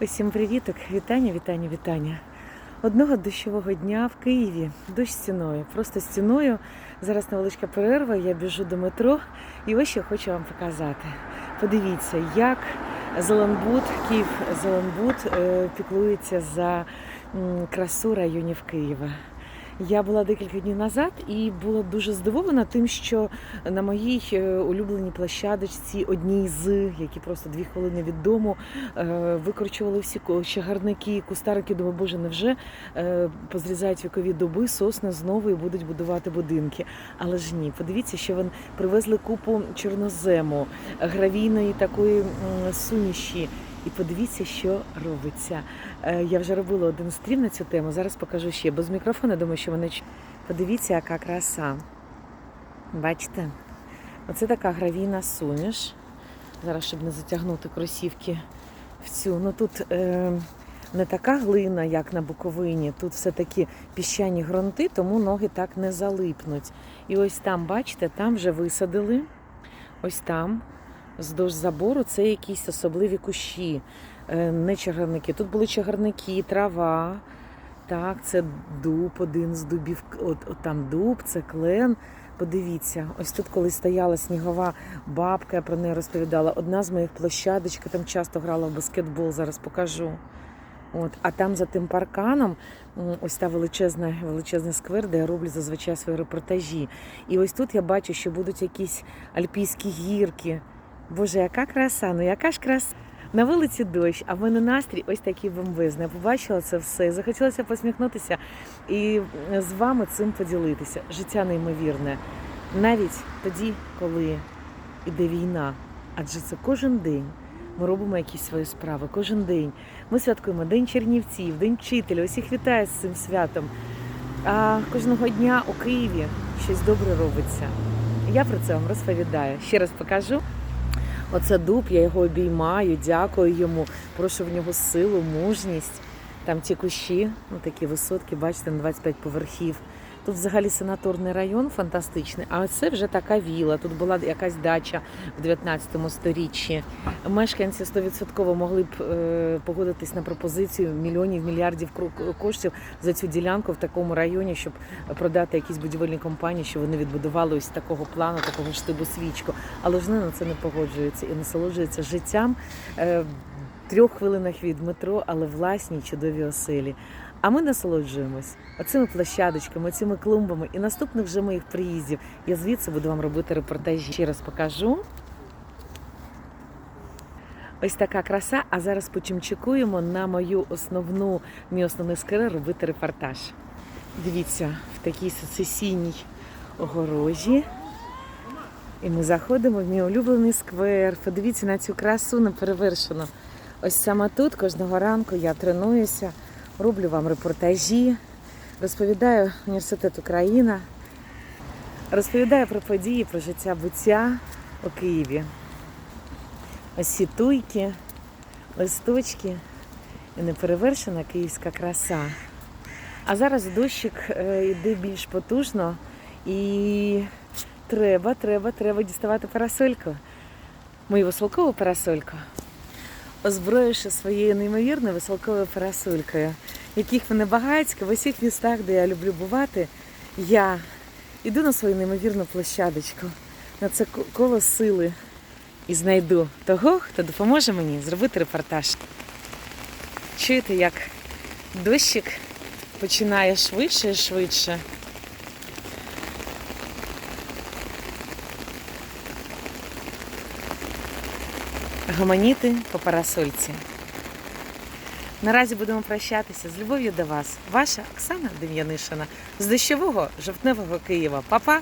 Усім привіток, вітання, вітання, вітання. Одного дощового дня в Києві дощ стіною, просто стіною. Зараз невеличка перерва, я біжу до метро і ось що хочу вам показати. Подивіться, як Зеленбуд, Київ Зеленбуд е, піклується за красу районів Києва. Я була декілька днів назад і була дуже здивована тим, що на моїй е, улюбленій площадочці, одній з, які просто дві хвилини від дому, е, викорчували всі чагарники, кустарики. Думаю, боже, невже е, позрізають вікові дуби, сосни знову і будуть будувати будинки. Але ж ні, подивіться, що вони привезли купу чорнозему, гравійної такої суміші. І подивіться, що робиться. Е, Я вже робила один стрім на цю тему. Зараз покажу ще без мікрофона. Думаю, що чу- подивіться, яка краса. Бачите? Оце така гравійна суміш. Зараз, щоб не затягнути кросівки в цю. Ну тут е, не така глина, як на Буковині. Тут все-таки піщані ґрунти, тому ноги так не залипнуть. І ось там, бачите, там вже висадили. Ось там, вздовж забору, це якісь особливі кущі, е, не чагарники. Тут були чагарники, трава. Так, це дуб, один з дубів. От, от там дуб, це клен. Подивіться, ось тут, коли стояла снігова бабка, я про неї розповідала. Одна з моїх площадочок, там часто грала в баскетбол, зараз покажу. От, а там за тим парканом ось та величезна, величезний сквер, де я роблю зазвичай свої репортажі. І ось тут я бачу, що будуть якісь альпійські гірки. Боже, яка краса, ну яка ж краса. На вулиці дощ, а в мене настрій ось такий бомбезний. Я побачила це все. Захотілося посміхнутися і з вами цим поділитися. Життя неймовірне. Навіть тоді, коли іде війна, адже це кожен день. Ми робимо якісь свої справи. Кожен день. Ми святкуємо День Чернівців, День вчителя. Усіх вітаю з цим святом. А кожного дня у Києві щось добре робиться. Я про це вам розповідаю. Ще раз покажу. Оце дуб, я його обіймаю, дякую йому. Прошу в нього силу, мужність. Там ті кущі, ну такі висотки, бачите, на 25 поверхів. Тут взагалі санаторний район фантастичний, а це вже така віла. Тут була якась дача в 19 сторіччі. Мешканці 100% могли б е, погодитись на пропозицію мільйонів, мільярдів коштів за цю ділянку в такому районі, щоб продати якісь будівельні компанії, що вони відбудували ось такого плану, такого штибу свічку. Але ж вони на це не погоджуються і насолоджуються життям. Трьох хвилинах від метро, але власній чудовій оселі. А ми насолоджуємось оцими площадочками, цими клумбами. І наступних вже моїх приїздів я звідси буду вам робити репортажі. Ще раз покажу. Ось така краса. А зараз почимчикуємо на мою основну, мій основний сквер робити репортаж. Дивіться, в такій сесесійній огорожі. І ми заходимо в мій улюблений сквер. Подивіться на цю красу неперевершену. Ось саме тут кожного ранку я тренуюся, роблю вам репортажі, розповідаю університет Україна, розповідаю про події, про життя буття у Києві. Ось ці туйки, листочки і неперевершена київська краса. А зараз дощик е, йде більш потужно і треба, треба, треба діставати парасольку. Мою веселкову парасольку озброївши своєю неймовірною веселковою парасолькою, яких мене багатько в усіх містах, де я люблю бувати, я йду на свою неймовірну площадочку, на це коло сили і знайду того, хто допоможе мені зробити репортаж. Чуєте, як дощик починає швидше і швидше. Гомоніти по парасольці. Наразі будемо прощатися з любов'ю до вас. Ваша Оксана Дем'янишина з дощового жовтневого Києва. Па-па!